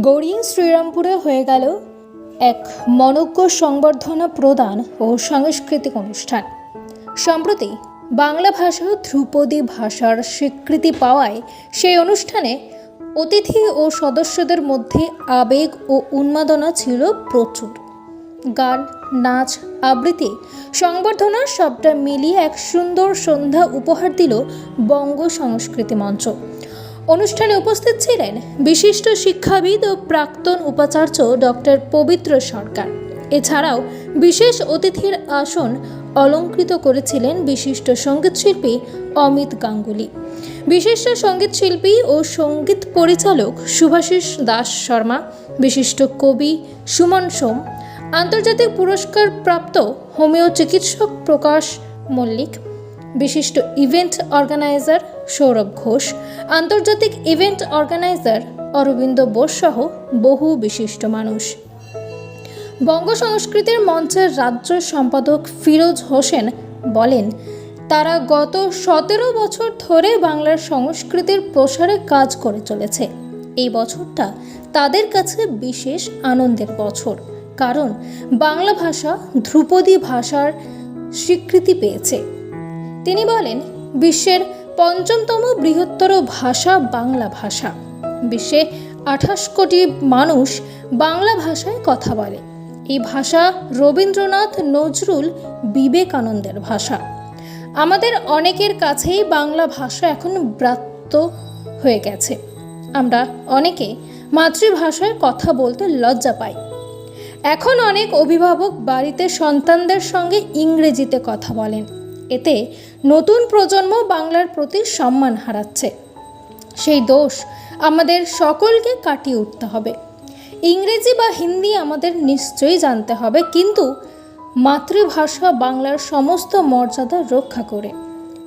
গৌরী শ্রীরামপুরে হয়ে গেল এক মনজ্ঞ সংবর্ধনা প্রদান ও সাংস্কৃতিক অনুষ্ঠান। সম্প্রতি বাংলা ভাষা ধ্রুপদী ভাষার স্বীকৃতি পাওয়ায় সেই অনুষ্ঠানে অতিথি ও সদস্যদের মধ্যে আবেগ ও উন্মাদনা ছিল প্রচুর। গান, নাচ, আবৃত্তি, সংবর্ধনা সবটা মিলিয়ে এক সুন্দর সন্ধ্যা উপহার দিল বঙ্গ সংস্কৃতি মঞ্চ। অনুষ্ঠানে উপস্থিত ছিলেন বিশিষ্ট শিক্ষাবিদ ও প্রাক্তন উপাচার্য ডক্টর পবিত্র সরকার। এছাড়াও বিশেষ অতিথির আসন অলঙ্কৃত করেছিলেন বিশিষ্ট সঙ্গীতশিল্পী অমিত গাঙ্গুলি। বিশিষ্ট সঙ্গীতশিল্পী ও সংগীত পরিচালক শুভাশিস দাস শর্মা, বিশিষ্ট কবি সুমন সোম, আন্তর্জাতিক পুরস্কার প্রাপ্ত হোমিও চিকিৎসক প্রকাশ মল্লিক, বিশিষ্ট ইভেন্ট অর্গানাইজার সৌরভ ঘোষ, আন্তর্জাতিক ইভেন্ট অর্গানাইজার অরবিন্দ বোস সহ বহু বিশিষ্ট মানুষ। বঙ্গ সংস্কৃতির মঞ্চের রাজ্য সম্পাদক ফিরোজ হোসেন বলেন, তারা গত সতেরো বছর ধরে বাংলার সংস্কৃতির প্রসারে কাজ করে চলেছে। এই বছরটা তাদের কাছে বিশেষ আনন্দের বছর, কারণ বাংলা ভাষা ধ্রুপদী ভাষার স্বীকৃতি পেয়েছে। তিনি বলেন, বিশ্বের পঞ্চমতম বৃহত্তর ভাষা বাংলা ভাষা। বিশ্বে আঠাশ কোটি মানুষ বাংলা ভাষায় কথা বলে। এই ভাষা রবীন্দ্রনাথ নজরুল বিবেকানন্দের ভাষা। আমাদের অনেকের কাছেই বাংলা ভাষা এখন ব্রাত্য হয়ে গেছে। আমরা অনেকে মাতৃভাষায় কথা বলতে লজ্জা পাই। এখন অনেক অভিভাবক বাড়িতে সন্তানদের সঙ্গে ইংরেজিতে কথা বলেন। এতে নতুন প্রজন্ম বাংলার প্রতি সম্মান হারাচ্ছে। সেই দোষ আমাদের সকলকে কাটিয়ে উঠতে হবে। ইংরেজি বা হিন্দি আমাদের নিশ্চয়ই জানতে হবে, কিন্তু মাতৃভাষা বাংলার সমস্ত মর্যাদা রক্ষা করে।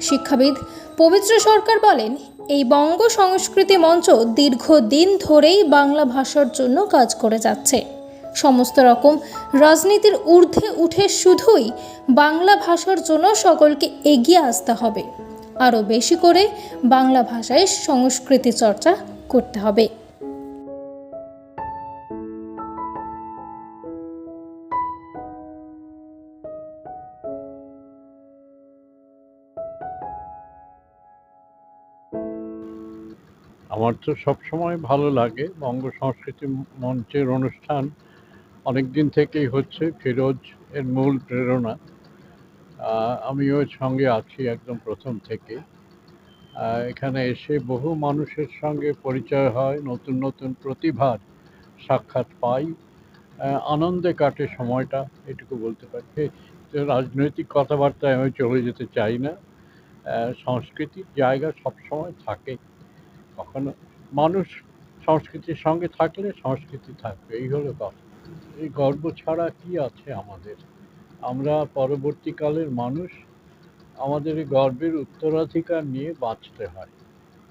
শিক্ষাবিদ পবিত্র সরকার বলেন, এই বঙ্গ সংস্কৃতি মঞ্চ দীর্ঘদিন ধরেই বাংলা ভাষার জন্য কাজ করে যাচ্ছে। সমস্ত রকম রাজনীতির ঊর্ধ্বে উঠে শুধুই বাংলা ভাষার জন্য সকলকে এগিয়ে আসতে হবে। আরও বেশি করে বাংলা ভাষায় সংস্কৃতি চর্চা করতে হবে। আমার তো সবসময় ভালো লাগে বঙ্গ সংস্কৃতি মঞ্চের অনুষ্ঠান। অনেক দিন থেকেই হচ্ছে ফিরোজ এর মূল প্রেরণা। আহ, আমিও এর সঙ্গে আছি একদম প্রথম থেকে এখানে এসে বহু মানুষের সঙ্গে পরিচয় হয় নতুন নতুন প্রতিভার সাক্ষাৎ পাই। আনন্দে কাটে সময়টা এটুকু বলতে পারি। রাজনৈতিক কথাবার্তায় আমি চলে যেতে চাই না। সংস্কৃতির জায়গা সবসময় থাকে। কখনো মানুষ সংস্কৃতির সঙ্গে থাকলে সংস্কৃতি থাকবে এই হলো কথা। এই গর্ব ছাড়া কি আছে আমাদের? আমরা পরবর্তীকালের মানুষ, আমাদের এই গর্বের উত্তরাধিকার নিয়ে বাঁচতে হয়।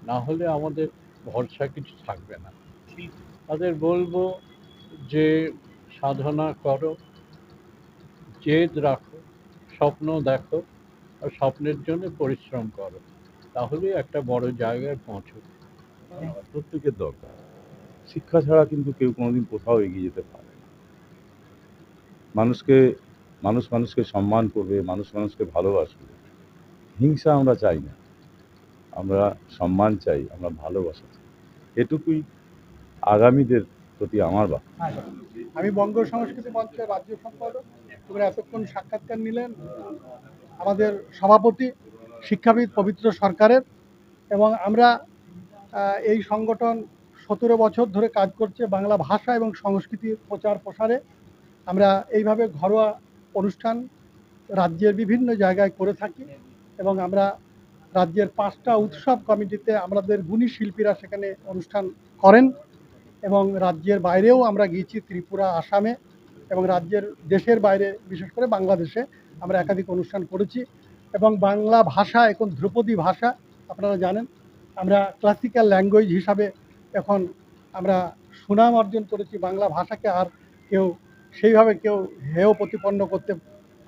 না হলে আমাদের ভরসা কিছু থাকবে না। তাদের বলব যে, সাধনা করো, জেদ রাখো, স্বপ্ন দেখো আর স্বপ্নের জন্য পরিশ্রম করো। তাহলে একটা বড় জায়গায় পৌঁছবে। প্রত্যেকের দরকার। শিক্ষা ছাড়া কিন্তু কেউ কোনোদিন কোথাও এগিয়ে যেতে পারে মানুষকে, মানুষ মানুষকে সম্মান করবে, মানুষ মানুষকে ভালোবাসবে। হিংসা আমরা চাই না। আমরা সম্মান চাই, আমরা ভালোবাসা চাই। এটুকুই আগামীদের প্রতি আমার বা আমি বঙ্গ সংস্কৃতি মঞ্চের রাজ্য সম্পাদক। তোমরা এতক্ষণ সাক্ষাৎকার নিলেন আমাদের সভাপতি, শিক্ষাবিদ পবিত্র সরকারের এবং আমরা এই সংগঠন সতেরো বছর ধরে কাজ করছে বাংলা ভাষা এবং সংস্কৃতির প্রচার প্রসারে আমরা এইভাবে ঘরোয়া অনুষ্ঠান রাজ্যের বিভিন্ন জায়গায় করে থাকি এবং আমরা রাজ্যের পাঁচটা উৎসব কমিটিতে আমাদের গুণী শিল্পীরা সেখানে অনুষ্ঠান করেন এবং রাজ্যের বাইরেও আমরা গিয়েছি ত্রিপুরা, আসামে এবং রাজ্যের দেশের বাইরে, বিশেষ করে বাংলাদেশে আমরা একাধিক অনুষ্ঠান করেছি এবং বাংলা ভাষা এখন ধ্রুপদী ভাষা, আপনারা জানেন। আমরা ক্লাসিক্যাল ল্যাঙ্গুয়েজ হিসাবে এখন আমরা সুনাম অর্জন করেছি, বাংলা ভাষাকে আর কেউ সেইভাবে কেউ হেয় প্রতিপন্ন করতে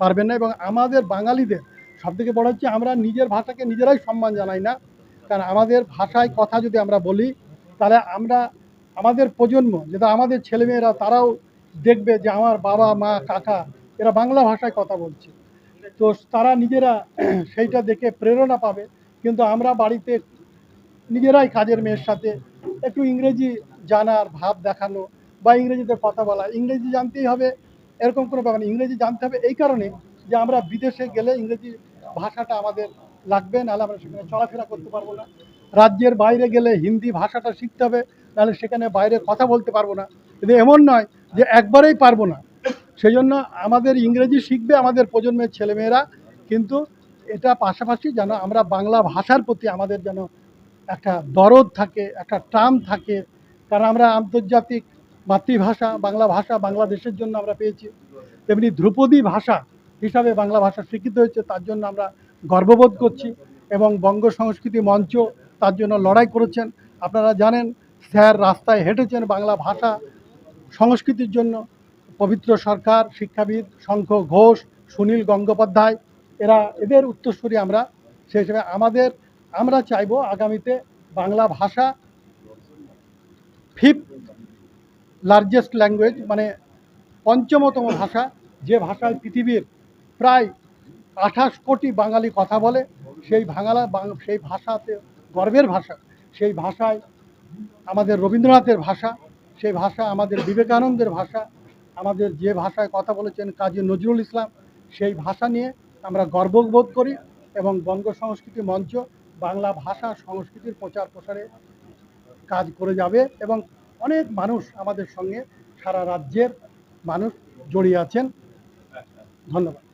পারবে না এবং আমাদের বাঙালিদের, সবথেকে বড় হচ্ছে আমরা নিজের ভাষাকে নিজেরাই সম্মান জানাই না। কারণ আমাদের ভাষায় কথা যদি আমরা বলি, তাহলে আমরা, আমাদের প্রজন্ম, যেটা আমাদের ছেলেমেয়েরা, তারাও দেখবে যে আমার বাবা, মা, কাকা, এরা বাংলা ভাষায় কথা বলছে। তো তারা নিজেরা সেইটা দেখে প্রেরণা পাবে। কিন্তু আমরা বাড়িতে নিজেরাই কাজের মেয়ের সাথে একটু ইংরেজি জানার, ভাব দেখানো বা ইংরেজিতে কথা বলা, ইংরেজি জানতেই হবে, এরকম কোনো ব্যাপার নেই ইংরেজি জানতে হবে এই কারণে যে আমরা বিদেশে গেলে ইংরেজি ভাষাটা আমাদের লাগবে, নাহলে আমরা সেখানে চলাফেরা করতে পারব না। রাজ্যের বাইরে গেলে হিন্দি ভাষাটা শিখতে হবে, নাহলে সেখানে বাইরে কথা বলতে পারব না। কিন্তু এমন নয় যে একবারেই পারব না। সেই জন্য আমাদের ইংরেজি শিখবে আমাদের প্রজন্মের ছেলেমেয়েরা, কিন্তু এটা পাশাপাশি যেন আমরা বাংলা ভাষার প্রতি আমাদের যেন একটা দরদ থাকে, একটা টান থাকে। কারণ আমরা আন্তর্জাতিক মাতৃভাষা, বাংলা ভাষা বাংলাদেশের জন্য আমরা পেয়েছি। তেমনি ধ্রুপদী ভাষা হিসাবে বাংলা ভাষা স্বীকৃত হয়েছে, তার জন্য আমরা গর্ববোধ করছি এবং বঙ্গ সংস্কৃতি মঞ্চ তার জন্য লড়াই করেছেন। আপনারা জানেন, স্যার রাস্তায় হেঁটেছেন বাংলা ভাষা সংস্কৃতির জন্য। পবিত্র সরকার, শিক্ষাবিদ শঙ্খ ঘোষ, সুনীল গঙ্গোপাধ্যায়, এরা এদের উত্তরসূরি আমরা। সেই হিসেবে আমাদের, আমরা চাইব আগামীতে বাংলা ভাষা ফিফথ লার্জেস্ট ল্যাঙ্গুয়েজ মানে পঞ্চমতম ভাষা, যে ভাষায় পৃথিবীর প্রায় আঠাশ কোটি বাঙালি কথা বলে, সেই বাংলা সেই ভাষাতে গর্বের ভাষা, সেই ভাষায় আমাদের রবীন্দ্রনাথের ভাষা, সেই ভাষা আমাদের বিবেকানন্দের ভাষা, আমাদের যে ভাষায় কথা বলেছেন কাজী নজরুল ইসলাম, সেই ভাষা নিয়ে আমরা গর্ববোধ করি এবং বঙ্গ সংস্কৃতি মঞ্চ বাংলা ভাষা সংস্কৃতির প্রচার প্রসারে কাজ করে যাবে এবং অনেক মানুষ আমাদের সঙ্গে সারা রাজ্যের মানুষ জড়িয়ে আছেন। ধন্যবাদ।